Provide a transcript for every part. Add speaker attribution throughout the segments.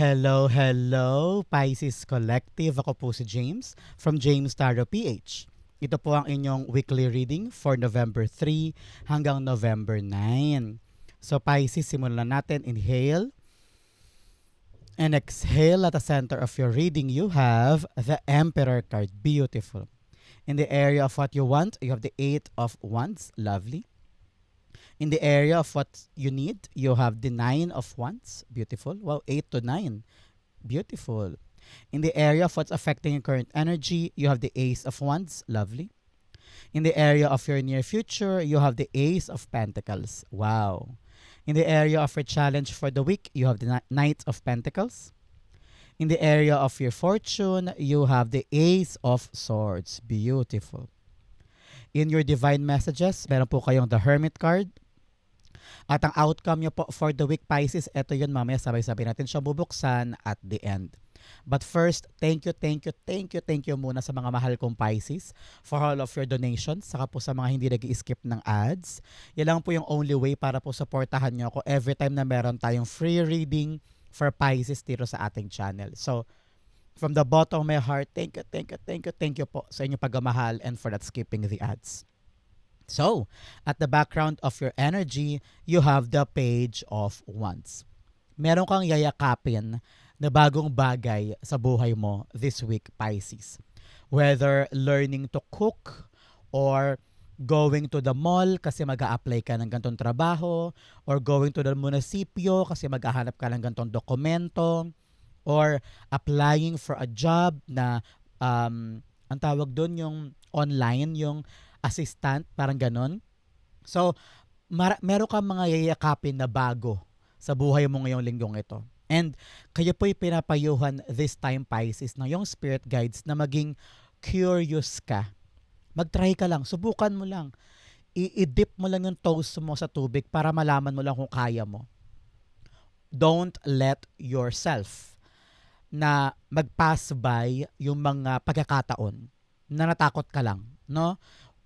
Speaker 1: Hello, hello, Pisces Collective. Ako po si James from James Tarot PH. Ito po ang inyong weekly reading for November 3 hanggang November 9. So Pisces, simulan natin. Inhale. And exhale at the center of your reading, you have the Emperor card. Beautiful. In the area of what you want, you have the Eight of Wands. Lovely. In the area of what you need, you have the Nine of Wands. Beautiful. Wow, 8 to 9. Beautiful. In the area of what's affecting your current energy, you have the Ace of Wands. Lovely. In the area of your near future, you have the Ace of Pentacles. Wow. In the area of your challenge for the week, you have the Knight of Pentacles. In the area of your fortune, you have the Ace of Swords. Beautiful. In your divine messages, meron po kayong the Hermit card. At ang outcome nyo po for the week Pisces, ito yun mamaya sabay-sabay natin siya bubuksan at the end. But first, thank you, thank you, thank you, thank you muna sa mga mahal kong Pisces for all of your donations, saka po sa mga hindi nag skip ng ads. Yan lang po yung only way para po supportahan nyo ako every time na meron tayong free reading for Pisces dito sa ating channel. So, from the bottom of my heart, thank you, thank you, thank you, thank you po sa inyong pagmamahal and for that skipping the ads. So, at the background of your energy, you have the page of wands. Meron kang yayakapin na bagong bagay sa buhay mo this week, Pisces. Whether learning to cook or going to the mall kasi mag apply ka ng gantong trabaho or going to the munisipyo kasi maghahanap ka ng gantong dokumento or applying for a job na um, ang tawag doon yung online, yung assistant, parang ganon. So, mar- meron kang mga yayakapin na bago sa buhay mo ngayong linggong ito. And kayo po'y pinapayuhan this time Pisces na yung spirit guides na maging curious ka. Mag-try ka lang, subukan mo lang. I- dip mo lang yung toes mo sa tubig para malaman mo lang kung kaya mo. Don't let yourself na mag-pass by yung mga pagkakataon na natakot ka lang, no?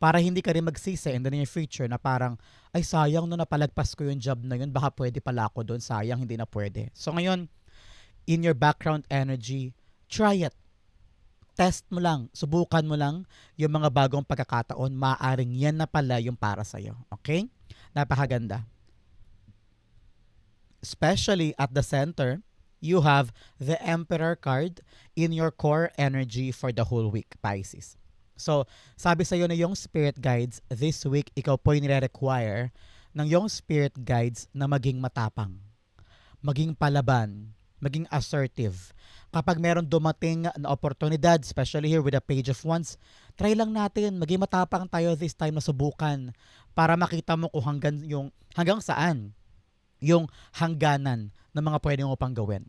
Speaker 1: Para hindi ka rin magsisi in the near future na parang, ay sayang no napalagpas ko yung job na yun, baka pwede pala ako doon, sayang hindi na pwede. So ngayon, in your background energy, try it. Test mo lang, subukan mo lang yung mga bagong pagkakataon, maaring yan na pala yung para sa'yo. Okay? Napakaganda. Especially at the center, you have the Emperor card in your core energy for the whole week, Pisces. So, sabi sa iyo na yung spirit guides, this week, ikaw po nire-require ng yung spirit guides na maging matapang, maging palaban, maging assertive. Kapag meron dumating na oportunidad, especially here with the page of wands, try lang natin, maging matapang tayo this time na subukan para makita mo kung hanggang, yung, hanggang saan yung hangganan ng mga pwede mo pang gawin.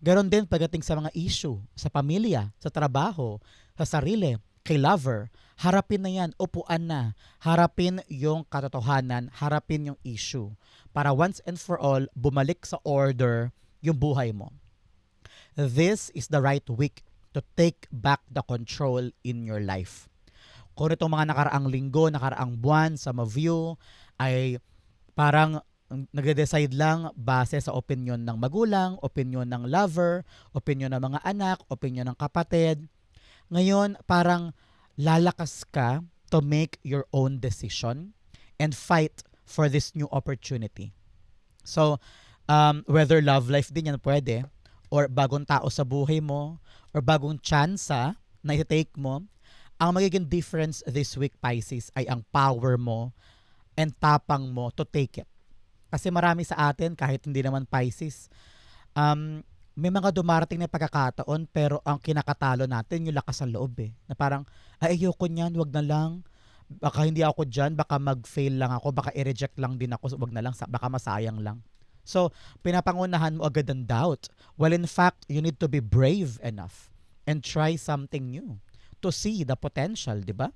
Speaker 1: Ganon din pagdating sa mga issue, sa pamilya, sa trabaho, sa sarili, kay lover, harapin na yan, upuan na. Harapin yung katotohanan, harapin yung issue. Para once and for all, bumalik sa order yung buhay mo. This is the right week to take back the control in your life. Kung itong mga nakaraang linggo, nakaraang buwan sa ma-view ay parang nagde-decide lang base sa opinion ng magulang, opinion ng lover, opinion ng mga anak, opinion ng kapatid. Ngayon, parang lalakas ka to make your own decision and fight for this new opportunity. So, um, whether love life din yan pwede, or bagong tao sa buhay mo, or bagong tsansa na i-take mo, ang magiging difference this week, Pisces, ay ang power mo and tapang mo to take it. Kasi marami sa atin, kahit hindi naman Pisces, um, may mga dumarating na pagkakataon pero ang kinakatalo natin yung lakas ng loob eh. Na parang, ay ayoko niyan, wag na lang. Baka hindi ako dyan, baka mag-fail lang ako, baka i-reject lang din ako, wag na lang, baka masayang lang. So, pinapangunahan mo agad ang doubt. Well, in fact, you need to be brave enough and try something new to see the potential, di ba?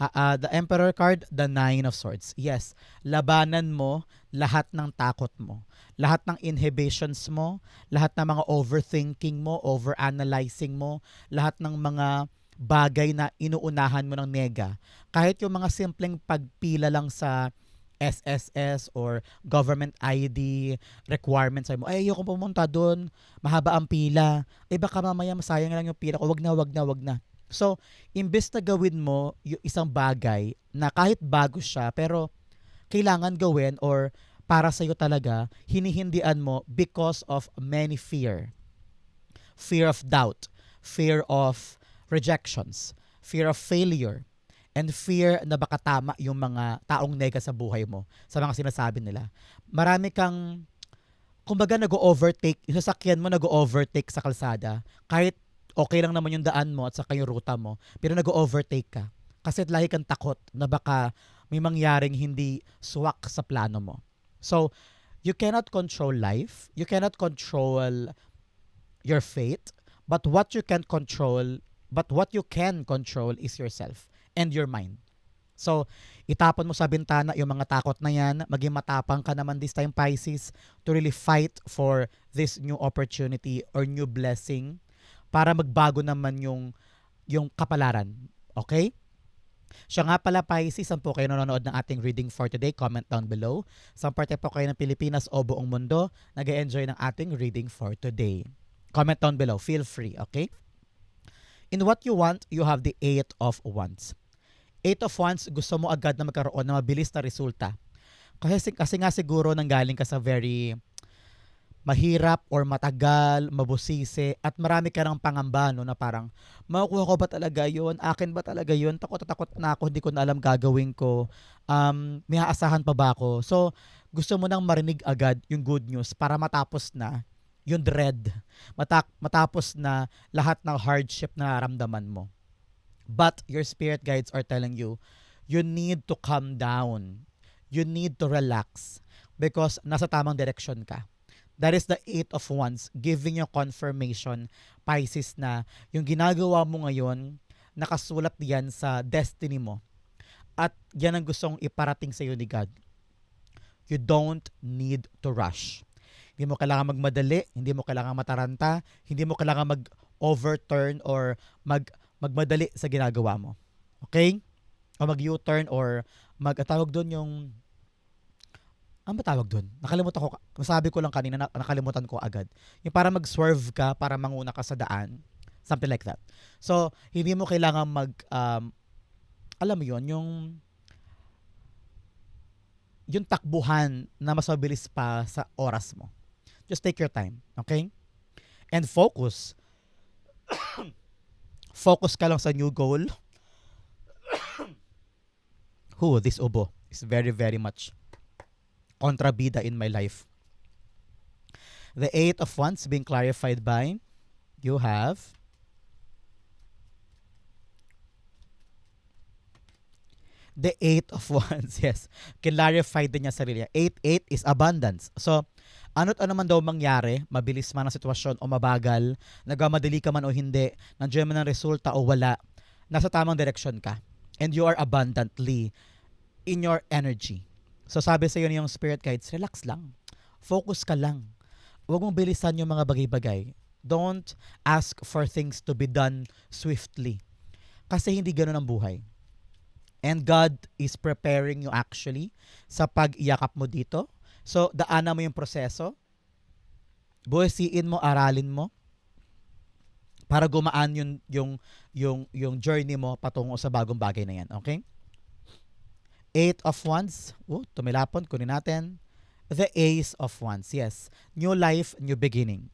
Speaker 1: Uh, the Emperor card, the Nine of Swords. Yes, labanan mo lahat ng takot mo. Lahat ng inhibitions mo, lahat ng mga overthinking mo, overanalyzing mo, lahat ng mga bagay na inuunahan mo ng nega. Kahit yung mga simpleng pagpila lang sa SSS or government ID requirements. Sabi mo, ay, ayoko pumunta doon. Mahaba ang pila. Eh, baka mamaya masayang lang yung pila ko. Wag na, wag na, wag na. So, imbes na gawin mo yung isang bagay na kahit bago siya, pero kailangan gawin or para sa'yo talaga, hinihindian mo because of many fear. Fear of doubt, fear of rejections, fear of failure, and fear na baka tama yung mga taong nega sa buhay mo sa mga sinasabi nila. Marami kang, kumbaga nag-overtake, yung sasakyan mo nag-overtake sa kalsada, kahit okay lang naman yung daan mo at saka yung ruta mo, pero nag-overtake ka. Kasi lagi kang takot na baka may mangyaring hindi swak sa plano mo. So, you cannot control life, you cannot control your fate, but what you can control, but what you can control is yourself and your mind. So, itapon mo sa bintana yung mga takot na yan, maging matapang ka naman this time Pisces to really fight for this new opportunity or new blessing para magbago naman yung yung kapalaran. Okay? Siya nga pala Pisces, saan po kayo nanonood ng ating reading for today? Comment down below. Saan parte po kayo ng Pilipinas o buong mundo nag enjoy ng ating reading for today? Comment down below. Feel free, okay? In what you want, you have the Eight of Wands. Eight of Wands, gusto mo agad na magkaroon ng mabilis na resulta. Kasi, kasi nga siguro nanggaling ka sa very mahirap or matagal, mabusisi, at marami ka ng pangamba no, na parang, makukuha ko ba talaga yun? Akin ba talaga yun? Takot takot na ako, hindi ko na alam gagawin ko. Um, may aasahan pa ba ako? So, gusto mo nang marinig agad yung good news para matapos na yung dread. Mata- matapos na lahat ng hardship na naramdaman mo. But your spirit guides are telling you, you need to calm down. You need to relax because nasa tamang direction ka. That is the Eight of Wands, giving you confirmation, Pisces, na yung ginagawa mo ngayon, nakasulat yan sa destiny mo. At yan ang gustong iparating sa iyo ni God. You don't need to rush. Hindi mo kailangan magmadali, hindi mo kailangan mataranta, hindi mo kailangan mag-overturn or mag magmadali sa ginagawa mo. Okay? O mag-U-turn or mag tawag doon yung ano tawag doon? Nakalimutan ko. Masabi ko lang kanina, na, nakalimutan ko agad. Yung para mag-swerve ka, para manguna ka sa daan. Something like that. So, hindi mo kailangan mag, um, alam mo yon yung, yung takbuhan na mas mabilis pa sa oras mo. Just take your time, okay? And focus. focus ka lang sa new goal. Who, this ubo is very, very much kontrabida in my life. The Eight of Wands being clarified by, you have the Eight of Wands, yes. Clarified din niya sarili niya. Eight, eight is abundance. So, ano't ano man daw mangyari, mabilis man ang sitwasyon o mabagal, nagmamadali ka man o hindi, nandiyan man ang resulta o wala, nasa tamang direction ka. And you are abundantly in your energy. So sa iyo yung spirit guides, relax lang. Focus ka lang. Huwag mong bilisan yung mga bagay-bagay. Don't ask for things to be done swiftly. Kasi hindi ganun ang buhay. And God is preparing you actually sa pag-iyakap mo dito. So, daanan mo yung proseso. Buhisiin mo, aralin mo para gumaan yung yung yung yung journey mo patungo sa bagong bagay na yan, okay? Eight of Wands. Oh, tumilapon. Kunin natin. The Ace of Wands. Yes. New life, new beginning.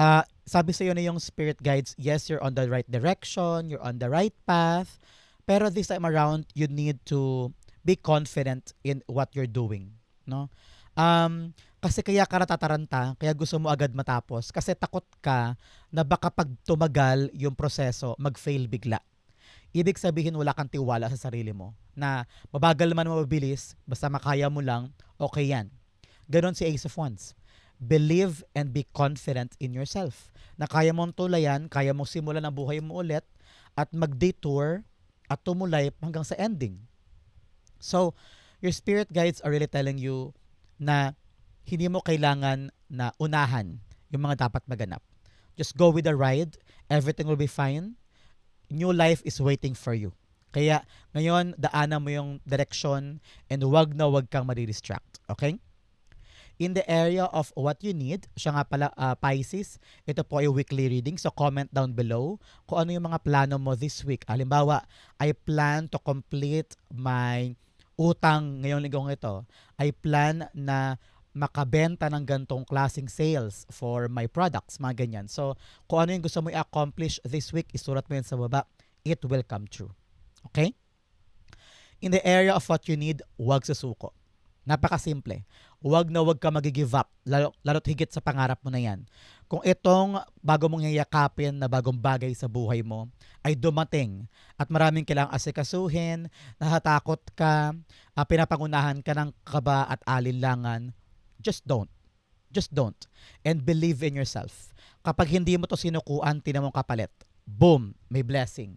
Speaker 1: Uh, sabi sa iyo na yung spirit guides, yes, you're on the right direction, you're on the right path, pero this time around, you need to be confident in what you're doing. No? Um, kasi kaya ka natataranta, kaya gusto mo agad matapos, kasi takot ka na baka pag tumagal yung proseso, mag-fail bigla ibig sabihin wala kang tiwala sa sarili mo. Na mabagal man mabilis, basta makaya mo lang, okay yan. Ganon si Ace of Wands. Believe and be confident in yourself. Na kaya mong tulayan, kaya mong simulan ang buhay mo ulit at mag-detour at tumulay hanggang sa ending. So, your spirit guides are really telling you na hindi mo kailangan na unahan yung mga dapat maganap. Just go with the ride. Everything will be fine new life is waiting for you. Kaya ngayon, daanan mo yung direction and wag na wag kang madidistract. Okay? In the area of what you need, siya nga pala uh, Pisces, ito po ay weekly reading. So comment down below kung ano yung mga plano mo this week. Halimbawa, I plan to complete my utang ngayong linggong ito. I plan na makabenta ng gantong klaseng sales for my products, mga ganyan. So, kung ano yung gusto mo i-accomplish this week, isulat mo yan sa baba. It will come true. Okay? In the area of what you need, huwag susuko. Napakasimple. Huwag na huwag ka mag-give up, lalo, lalo't higit sa pangarap mo na yan. Kung itong bago mong yayakapin na bagong bagay sa buhay mo ay dumating at maraming kailangang asikasuhin, nahatakot ka, uh, pinapangunahan ka ng kaba at alinlangan, just don't. Just don't. And believe in yourself. Kapag hindi mo to sinukuan, tinan mong kapalit. Boom! May blessing.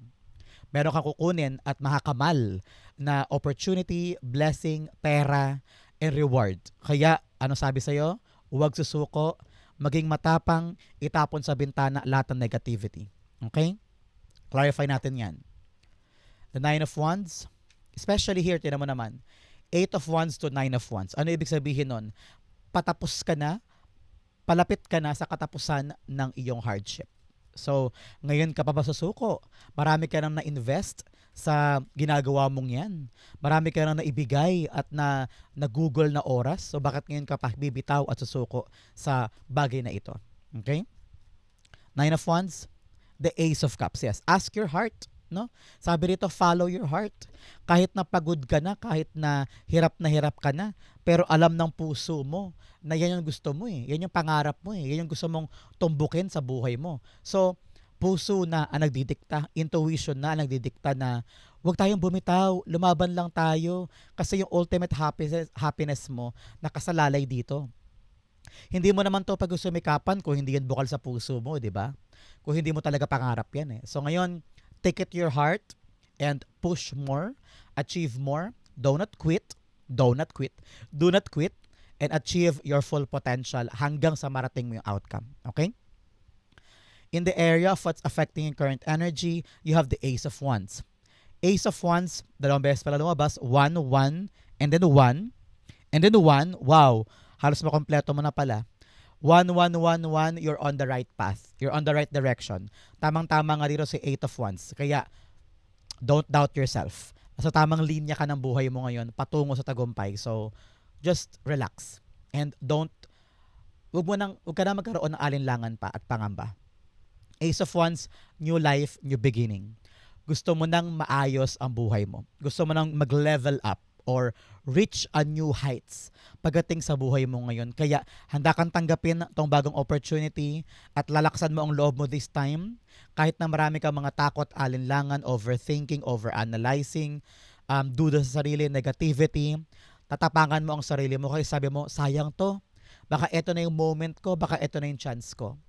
Speaker 1: Meron kang kukunin at makakamal na opportunity, blessing, pera, and reward. Kaya, ano sabi sa'yo? Huwag susuko, maging matapang, itapon sa bintana lahat ng negativity. Okay? Clarify natin yan. The Nine of Wands, especially here, tinan mo naman, Eight of Wands to Nine of Wands. Ano ibig sabihin nun? Patapos ka na, palapit ka na sa katapusan ng iyong hardship. So, ngayon ka pa ba susuko? Marami ka nang na-invest sa ginagawa mong yan. Marami ka nang naibigay at na, na Google na oras. So, bakit ngayon ka pa bibitaw at susuko sa bagay na ito? Okay? Nine of Wands, the Ace of Cups. Yes, ask your heart. No? Sabi rito, follow your heart. Kahit na pagod ka na, kahit na hirap na hirap ka na, pero alam ng puso mo na yan yung gusto mo eh. Yan yung pangarap mo eh. Yan yung gusto mong tumbukin sa buhay mo. So, puso na ang nagdidikta, intuition na ang nagdidikta na huwag tayong bumitaw, lumaban lang tayo kasi yung ultimate happiness, happiness mo nakasalalay dito. Hindi mo naman to pag sumikapan kung hindi yan bukal sa puso mo, di ba? Kung hindi mo talaga pangarap yan eh. So ngayon, take it your heart and push more, achieve more, do not quit, do not quit, do not quit, and achieve your full potential hanggang sa marating mo yung outcome. Okay? In the area of what's affecting your current energy, you have the Ace of Wands. Ace of Wands, dalawang beses pala lumabas, 1, 1, and then 1, and then 1, wow, halos makompleto mo na pala. 1, 1, 1, 1, you're on the right path. You're on the right direction. Tamang-tama nga dito si 8 of Wands. Kaya, don't doubt yourself. Nasa tamang linya ka ng buhay mo ngayon, patungo sa tagumpay. So, just relax. And don't, wag mo nang, wag ka na magkaroon ng alinlangan pa at pangamba. Ace of Wands, new life, new beginning. Gusto mo nang maayos ang buhay mo. Gusto mo nang mag-level up or reach a new heights pagdating sa buhay mo ngayon. Kaya handa kang tanggapin tong bagong opportunity at lalaksan mo ang loob mo this time. Kahit na marami kang mga takot, alinlangan, overthinking, overanalyzing, um, duda sa sarili, negativity, tatapangan mo ang sarili mo kasi sabi mo, sayang to. Baka ito na yung moment ko, baka ito na yung chance ko.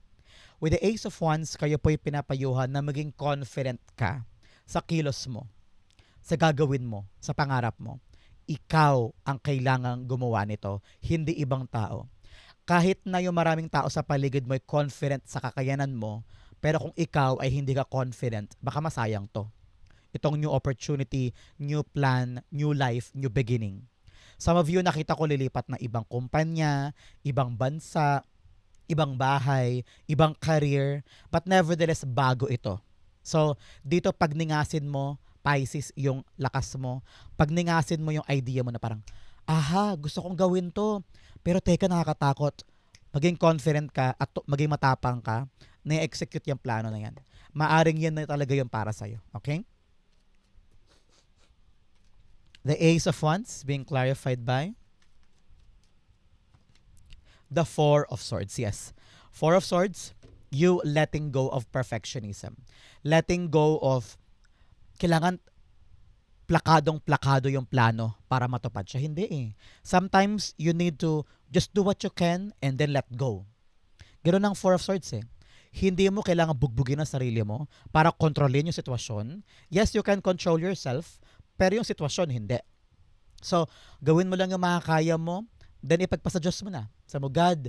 Speaker 1: With the Ace of Wands, kayo po'y pinapayuhan na maging confident ka sa kilos mo, sa gagawin mo, sa pangarap mo ikaw ang kailangang gumawa nito, hindi ibang tao. Kahit na yung maraming tao sa paligid mo ay confident sa kakayanan mo, pero kung ikaw ay hindi ka confident, baka masayang to. Itong new opportunity, new plan, new life, new beginning. Some of you nakita ko lilipat na ibang kumpanya, ibang bansa, ibang bahay, ibang career, but nevertheless bago ito. So, dito pag ningasin mo, Pisces yung lakas mo. Pag ningasin mo yung idea mo na parang, aha, gusto kong gawin to. Pero teka, nakakatakot. Maging confident ka at maging matapang ka na execute yung plano na yan. Maaring yan na talaga yung para sa'yo. Okay? The Ace of Wands being clarified by the Four of Swords. Yes. Four of Swords, you letting go of perfectionism. Letting go of kailangan plakadong plakado yung plano para matupad siya. Hindi eh. Sometimes you need to just do what you can and then let go. Ganoon ang Four of Swords eh. Hindi mo kailangan bugbugin ang sarili mo para kontrolin yung sitwasyon. Yes, you can control yourself, pero yung sitwasyon hindi. So, gawin mo lang yung makakaya mo, then ipagpasa Diyos mo na. Sa mo, God,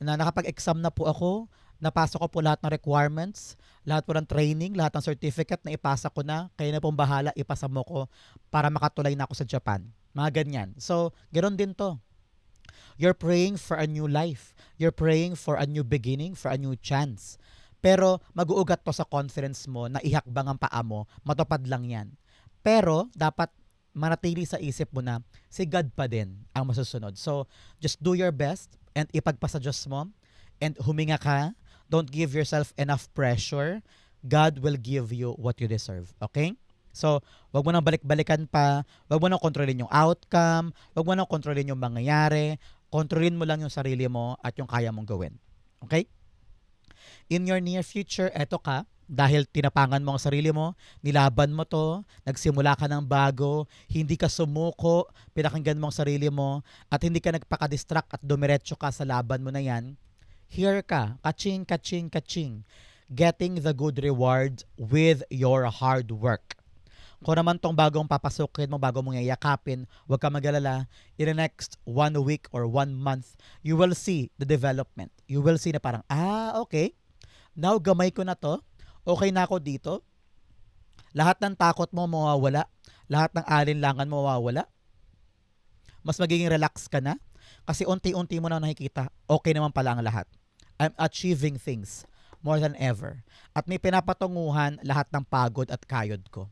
Speaker 1: na nakapag-exam na po ako, napasok ko po lahat ng requirements, lahat po ng training, lahat ng certificate na ipasa ko na, kayo na pong bahala, ipasa mo ko para makatulay na ako sa Japan. Mga ganyan. So, ganoon din to. You're praying for a new life. You're praying for a new beginning, for a new chance. Pero mag-uugat to sa confidence mo na ihakbang ang paa mo, matupad lang yan. Pero dapat manatili sa isip mo na si God pa din ang masusunod. So, just do your best and ipagpasa Diyos mo and huminga ka. Don't give yourself enough pressure. God will give you what you deserve. Okay? So, wag mo nang balik-balikan pa. Wag mo nang kontrolin yung outcome. Wag mo nang kontrolin yung mangyayari. Kontrolin mo lang yung sarili mo at yung kaya mong gawin. Okay? In your near future, eto ka, dahil tinapangan mo ang sarili mo, nilaban mo to, nagsimula ka ng bago, hindi ka sumuko, pinakinggan mo ang sarili mo, at hindi ka nagpaka-distract at dumiretso ka sa laban mo na yan, here ka, kaching, kaching, kaching, getting the good reward with your hard work. Kung naman tong bagong papasukin mo, bago mong yayakapin, huwag ka magalala. In the next one week or one month, you will see the development. You will see na parang, ah, okay. Now, gamay ko na to. Okay na ako dito. Lahat ng takot mo mawawala. Lahat ng alinlangan mo mawawala. Mas magiging relax ka na. Kasi unti-unti mo na nakikita, okay naman pala ang lahat. I'm achieving things more than ever. At may pinapatunguhan lahat ng pagod at kayod ko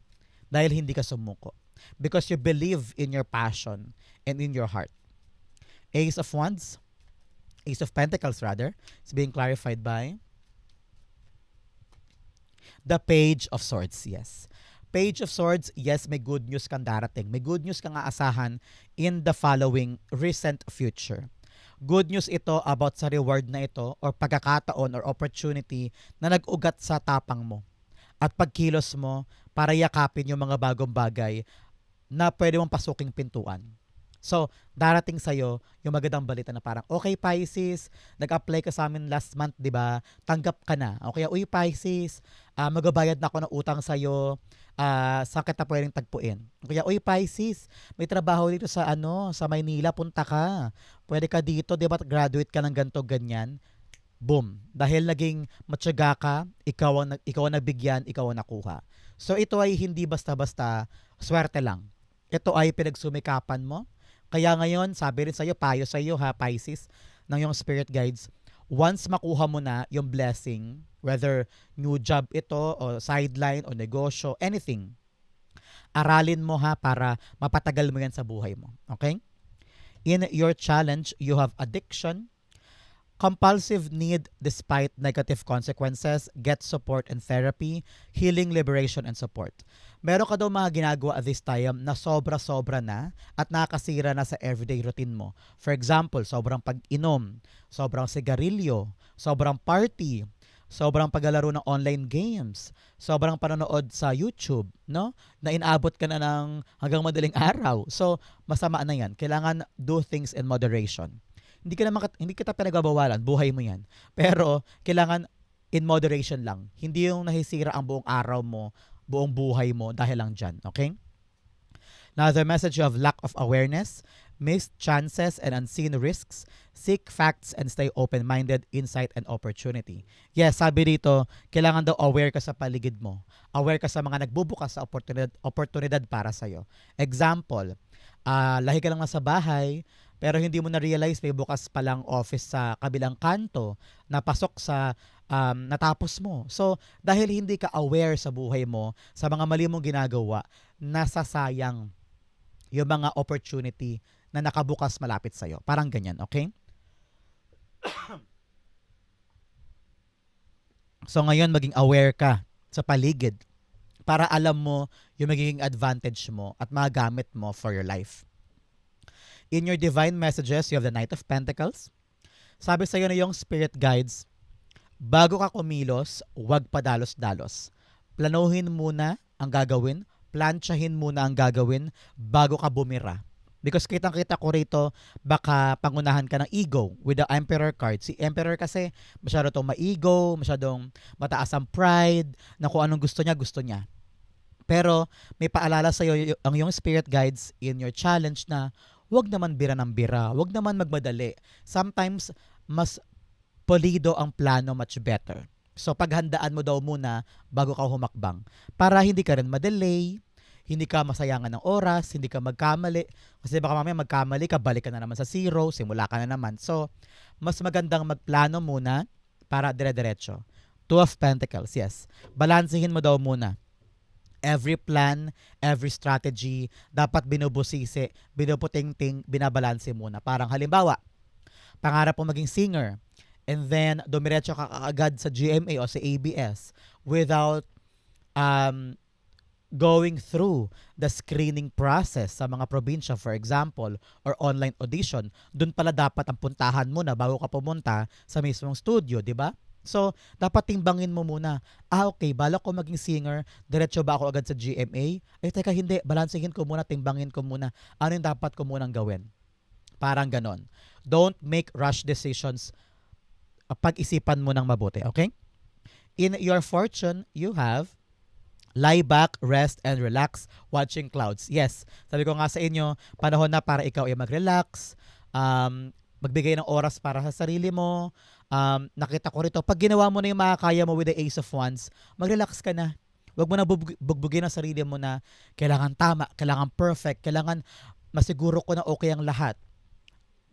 Speaker 1: dahil hindi ka sumuko. Because you believe in your passion and in your heart. Ace of Wands, Ace of Pentacles rather, is being clarified by the Page of Swords, yes. Page of Swords, yes, may good news kang darating. May good news kang aasahan in the following recent future. Good news ito about sa reward na ito or pagkakataon or opportunity na nag-ugat sa tapang mo at pagkilos mo para yakapin yung mga bagong bagay na pwede mong pasuking pintuan. So, darating sa'yo yung magandang balita na parang, okay Pisces, nag-apply ka sa amin last month, di ba? Tanggap ka na. O kaya, uy Pisces, uh, magabayad na ako ng utang sa'yo, uh, saan kita pwedeng tagpuin? Kaya, uy Pisces, may trabaho dito sa ano, sa Maynila, punta ka. Pwede ka dito, di ba? Graduate ka ng ganto ganyan. Boom. Dahil naging matyaga ka, ikaw ang, ikaw ang nabigyan, ikaw ang nakuha. So, ito ay hindi basta-basta swerte lang. Ito ay pinagsumikapan mo, kaya ngayon, sabi rin sa'yo, payo sa'yo ha, Pisces, ng yung spirit guides, once makuha mo na yung blessing, whether new job ito, o sideline, o negosyo, anything, aralin mo ha para mapatagal mo yan sa buhay mo. Okay? In your challenge, you have addiction, compulsive need despite negative consequences, get support and therapy, healing, liberation, and support. Meron ka daw mga ginagawa at this time na sobra-sobra na at nakasira na sa everyday routine mo. For example, sobrang pag-inom, sobrang sigarilyo, sobrang party, sobrang paglalaro ng online games, sobrang panonood sa YouTube, no? Na inabot ka na ng hanggang madaling araw. So, masama na 'yan. Kailangan do things in moderation hindi ka naman hindi kita pinagbabawalan, buhay mo 'yan. Pero kailangan in moderation lang. Hindi yung nahisira ang buong araw mo, buong buhay mo dahil lang diyan, okay? Another message of lack of awareness, missed chances and unseen risks, seek facts and stay open-minded, insight and opportunity. Yes, sabi dito, kailangan daw aware ka sa paligid mo. Aware ka sa mga nagbubukas sa oportunidad, oportunidad para sa'yo. Example, uh, lahi ka lang nasa bahay, pero hindi mo na-realize may bukas palang office sa kabilang kanto na pasok sa um, natapos mo. So, dahil hindi ka aware sa buhay mo, sa mga mali mong ginagawa, nasasayang yung mga opportunity na nakabukas malapit sa'yo. Parang ganyan, okay? so, ngayon maging aware ka sa paligid para alam mo yung magiging advantage mo at magamit mo for your life. In your divine messages, you have the Knight of Pentacles. Sabi sa iyo na yung spirit guides, bago ka kumilos, huwag padalos-dalos. Planuhin muna ang gagawin, plansyahin muna ang gagawin bago ka bumira. Because kitang-kita ko rito, baka pangunahan ka ng ego with the Emperor card. Si Emperor kasi masyado tong ma-ego, masyadong mataas ang pride, na kung anong gusto niya, gusto niya. Pero may paalala sa iyo ang yung spirit guides in your challenge na wag naman bira ng bira, wag naman magmadali. Sometimes mas polido ang plano much better. So paghandaan mo daw muna bago ka humakbang para hindi ka rin madelay, hindi ka masayangan ng oras, hindi ka magkamali. Kasi baka mamaya magkamali ka, balik ka na naman sa zero, simula ka na naman. So, mas magandang magplano muna para dire-diretso. Two of Pentacles, yes. Balansehin mo daw muna. Every plan, every strategy, dapat binubusisi, binuputing-ting, binabalanse muna. Parang halimbawa, pangarap mo maging singer, and then dumiretso ka kaagad sa GMA o sa ABS without um, going through the screening process sa mga probinsya, for example, or online audition, dun pala dapat ang puntahan mo na bago ka pumunta sa mismong studio, di ba? So, dapat timbangin mo muna, ah okay, balak ko maging singer, diretso ba ako agad sa GMA? Eh teka, hindi, balansehin ko muna, timbangin ko muna, ano yung dapat ko munang gawin? Parang ganon. Don't make rush decisions pag-isipan mo ng mabuti, okay? In your fortune, you have lie back, rest, and relax watching clouds. Yes, sabi ko nga sa inyo, panahon na para ikaw ay mag-relax, um, magbigay ng oras para sa sarili mo. Um, nakita ko rito, pag ginawa mo na yung makakaya mo with the Ace of Wands, mag-relax ka na. Huwag mo na bugbugin ang sarili mo na kailangan tama, kailangan perfect, kailangan masiguro ko na okay ang lahat.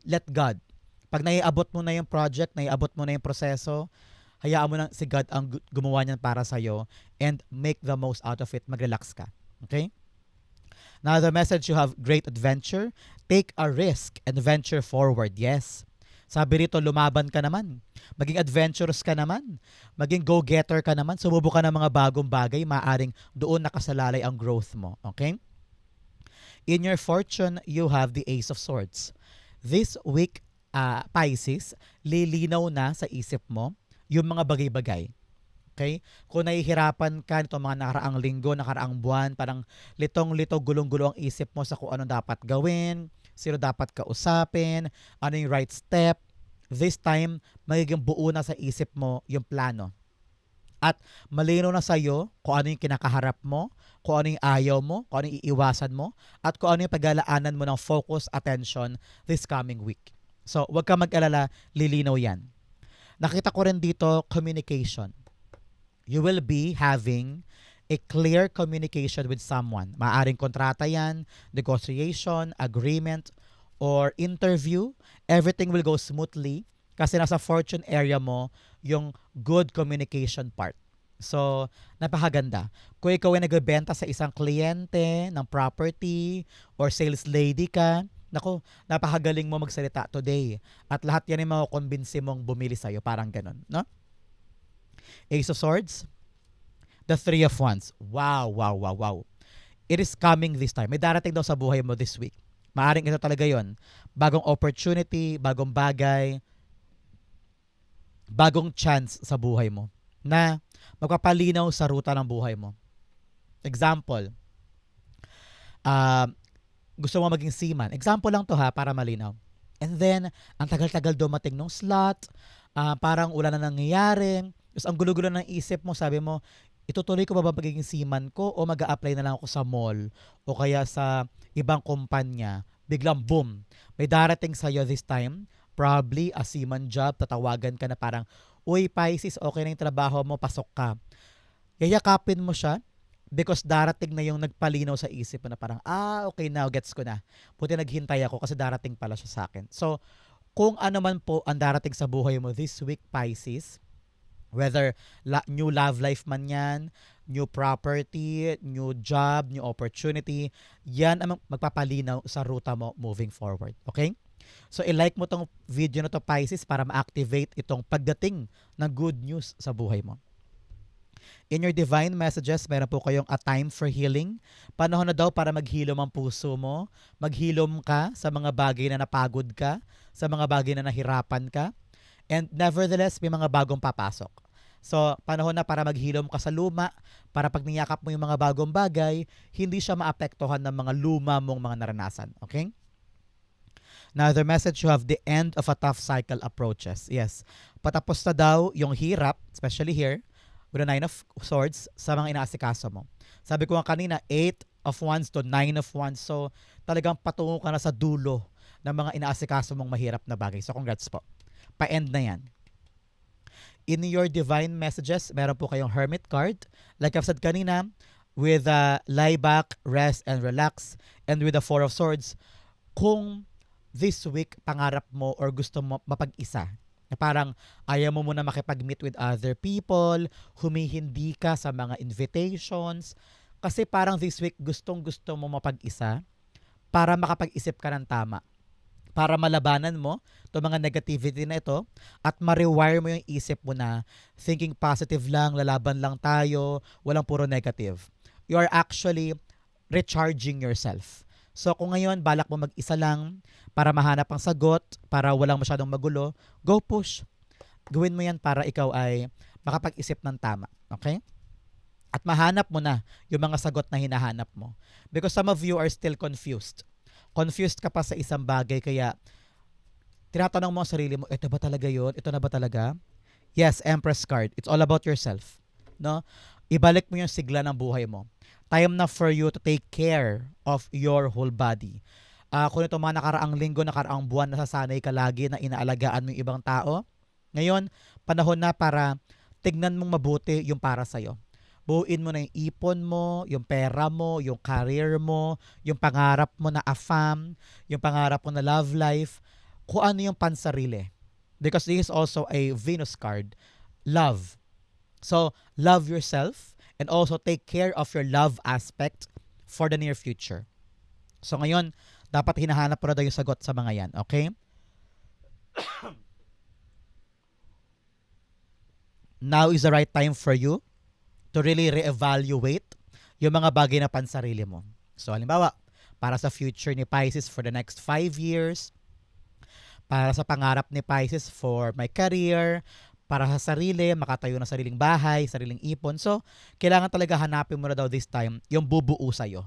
Speaker 1: Let God. Pag naiabot mo na yung project, naiabot mo na yung proseso, hayaan mo na si God ang gu- gumawa niyan para sa'yo and make the most out of it. Mag-relax ka. Okay? Now, the message you have great adventure. Take a risk and venture forward. Yes. Sabi rito, lumaban ka naman. Maging adventurous ka naman. Maging go-getter ka naman. Sumubukan ng mga bagong bagay. Maaring doon nakasalalay ang growth mo. Okay? In your fortune, you have the Ace of Swords. This week, uh, Pisces, lilinaw na sa isip mo yung mga bagay-bagay. Okay? Kung nahihirapan ka nito mga nakaraang linggo, nakaraang buwan, parang litong-lito, gulong-gulo ang isip mo sa kung ano dapat gawin, sino dapat kausapin, ano yung right step. This time, magiging buo na sa isip mo yung plano. At malino na sa'yo kung ano yung kinakaharap mo, kung ano yung ayaw mo, kung ano yung iiwasan mo, at kung ano yung paglalaanan mo ng focus, attention this coming week. So, huwag ka mag-alala, lilinaw yan. Nakita ko rin dito, communication. You will be having a clear communication with someone. Maaring kontrata yan, negotiation, agreement, or interview. Everything will go smoothly kasi nasa fortune area mo yung good communication part. So, napakaganda. Kung ikaw ay nagbebenta sa isang kliyente ng property or sales lady ka, Nako, napakagaling mo magsalita today. At lahat yan ay makukonbinsi mong bumili sa'yo. Parang ganun, no? Ace of Swords. The Three of Wands. Wow, wow, wow, wow. It is coming this time. May darating daw sa buhay mo this week. Maaring ito talaga yon. Bagong opportunity, bagong bagay, bagong chance sa buhay mo na magpapalinaw sa ruta ng buhay mo. Example, uh, gusto mo maging seaman. Example lang to ha, para malinaw. And then, ang tagal-tagal dumating nung slot, uh, parang wala na nangyayari. Tapos ang gulo-gulo ng isip mo, sabi mo, itutuloy ko ba ba magiging seaman ko o mag apply na lang ako sa mall o kaya sa ibang kumpanya. Biglang boom, may darating sa'yo this time, probably a seaman job, tatawagan ka na parang, Uy, Pisces, okay na yung trabaho mo, pasok ka. Yayakapin mo siya, because darating na yung nagpalinaw sa isip mo na parang, ah, okay now, gets ko na. Buti naghintay ako kasi darating pala siya sa akin. So, kung ano man po ang darating sa buhay mo this week, Pisces, whether la- new love life man yan, new property, new job, new opportunity, yan ang magpapalinaw sa ruta mo moving forward. Okay? So, i-like mo tong video na to, Pisces, para ma-activate itong pagdating ng good news sa buhay mo. In your divine messages, meron po kayong a time for healing. Panahon na daw para maghilom ang puso mo. Maghilom ka sa mga bagay na napagod ka, sa mga bagay na nahirapan ka. And nevertheless, may mga bagong papasok. So, panahon na para maghilom ka sa luma, para pag niyakap mo yung mga bagong bagay, hindi siya maapektuhan ng mga luma mong mga naranasan. Okay? Now, the message you have the end of a tough cycle approaches. Yes. Patapos na daw yung hirap, especially here, with the Nine of Swords sa mga inaasikaso mo. Sabi ko nga kanina, Eight of Wands to Nine of Wands. So, talagang patungo ka na sa dulo ng mga inaasikaso mong mahirap na bagay. So, congrats po. Pa-end na yan. In your divine messages, meron po kayong hermit card. Like I've said kanina, with uh, lie back, rest, and relax, and with the four of swords, kung this week pangarap mo or gusto mo mapag-isa, na parang ayaw mo muna makipag-meet with other people, humihindi ka sa mga invitations, kasi parang this week gustong gusto mo mapag-isa para makapag-isip ka ng tama para malabanan mo itong mga negativity na ito at ma-rewire mo yung isip mo na thinking positive lang, lalaban lang tayo, walang puro negative. You are actually recharging yourself. So kung ngayon balak mo mag-isa lang para mahanap ang sagot, para walang masyadong magulo, go push. Gawin mo yan para ikaw ay makapag-isip ng tama. Okay? At mahanap mo na yung mga sagot na hinahanap mo. Because some of you are still confused confused ka pa sa isang bagay kaya tinatanong mo ang sarili mo, ito ba talaga yon? Ito na ba talaga? Yes, Empress card. It's all about yourself. No? Ibalik mo yung sigla ng buhay mo. Time na for you to take care of your whole body. Uh, kung ito mga nakaraang linggo, nakaraang buwan, nasasanay ka lagi na inaalagaan mo yung ibang tao. Ngayon, panahon na para tignan mong mabuti yung para sa'yo buuin mo na yung ipon mo, yung pera mo, yung career mo, yung pangarap mo na afam, yung pangarap mo na love life, kung ano yung pansarili. Because this is also a Venus card, love. So, love yourself and also take care of your love aspect for the near future. So ngayon, dapat hinahanap mo na daw yung sagot sa mga yan, okay? Now is the right time for you to really reevaluate yung mga bagay na pansarili mo. So, halimbawa, para sa future ni Pisces for the next five years, para sa pangarap ni Pisces for my career, para sa sarili, makatayo ng sariling bahay, sariling ipon. So, kailangan talaga hanapin mo na daw this time yung bubuo sa'yo.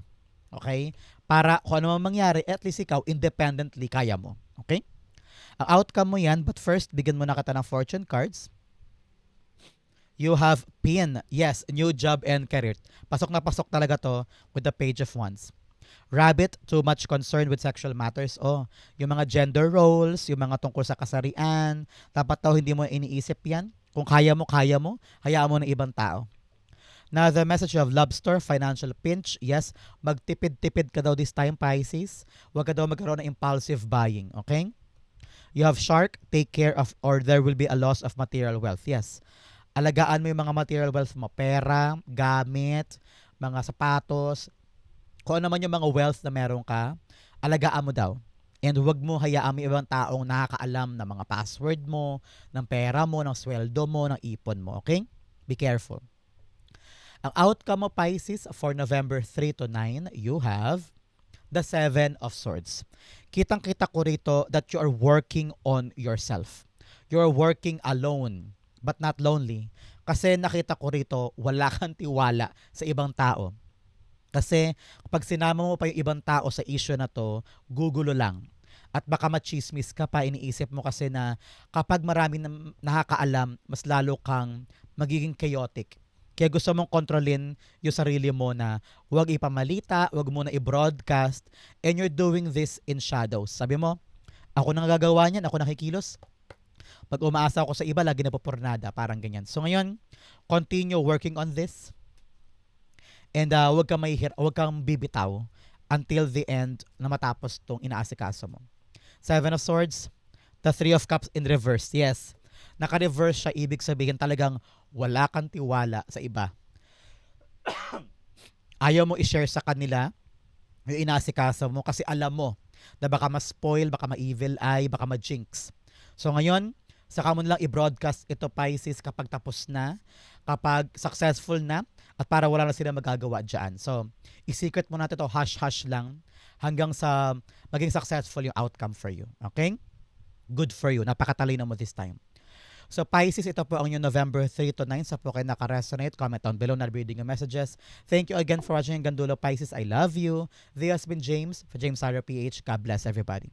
Speaker 1: Okay? Para kung ano man mangyari, at least ikaw, independently, kaya mo. Okay? Ang outcome mo yan, but first, bigyan mo na kita ng fortune cards. You have PIN. Yes, new job and career. Pasok na pasok talaga to with the page of wands. Rabbit, too much concerned with sexual matters. Oh, yung mga gender roles, yung mga tungkol sa kasarian, dapat daw hindi mo iniisip yan. Kung kaya mo, kaya mo, hayaan mo ng ibang tao. Now, the message of lobster, financial pinch. Yes, magtipid-tipid ka daw this time, Pisces. Huwag ka daw magkaroon ng impulsive buying, okay? You have shark, take care of, or there will be a loss of material wealth. Yes alagaan mo yung mga material wealth mo, pera, gamit, mga sapatos, kung ano man yung mga wealth na meron ka, alagaan mo daw. And huwag mo hayaan mo ibang taong nakakaalam ng mga password mo, ng pera mo, ng sweldo mo, ng ipon mo. Okay? Be careful. Ang outcome mo, Pisces, for November 3 to 9, you have the Seven of Swords. Kitang-kita ko rito that you are working on yourself. You are working alone but not lonely. Kasi nakita ko rito, wala kang tiwala sa ibang tao. Kasi kapag sinama mo pa yung ibang tao sa issue na to, gugulo lang. At baka machismis ka pa, iniisip mo kasi na kapag marami na nakakaalam, mas lalo kang magiging chaotic. Kaya gusto mong kontrolin yung sarili mo na huwag ipamalita, huwag mo na i-broadcast, and you're doing this in shadows. Sabi mo, ako nang gagawa niyan, ako nakikilos, pag umaasa ako sa iba, lagi na popornada, parang ganyan. So ngayon, continue working on this. And uh, wag kang mahihir, wag kang bibitaw until the end na matapos tong inaasikaso mo. Seven of Swords, the Three of Cups in reverse. Yes, naka-reverse siya, ibig sabihin talagang wala kang tiwala sa iba. Ayaw mo i-share sa kanila yung inaasikaso mo kasi alam mo na baka ma-spoil, baka ma-evil eye, baka ma-jinx. So ngayon, Saka mo lang i-broadcast ito Pisces kapag tapos na, kapag successful na, at para wala na sila magagawa dyan. So, i-secret mo natin ito, hush-hush lang, hanggang sa maging successful yung outcome for you. Okay? Good for you. Napakatalino mo this time. So Pisces, ito po ang yung November 3 to 9. Sa po kayo naka-resonate, comment down below na reading yung messages. Thank you again for watching Gandulo Pisces. I love you. This has been James for James Sarah PH. God bless everybody.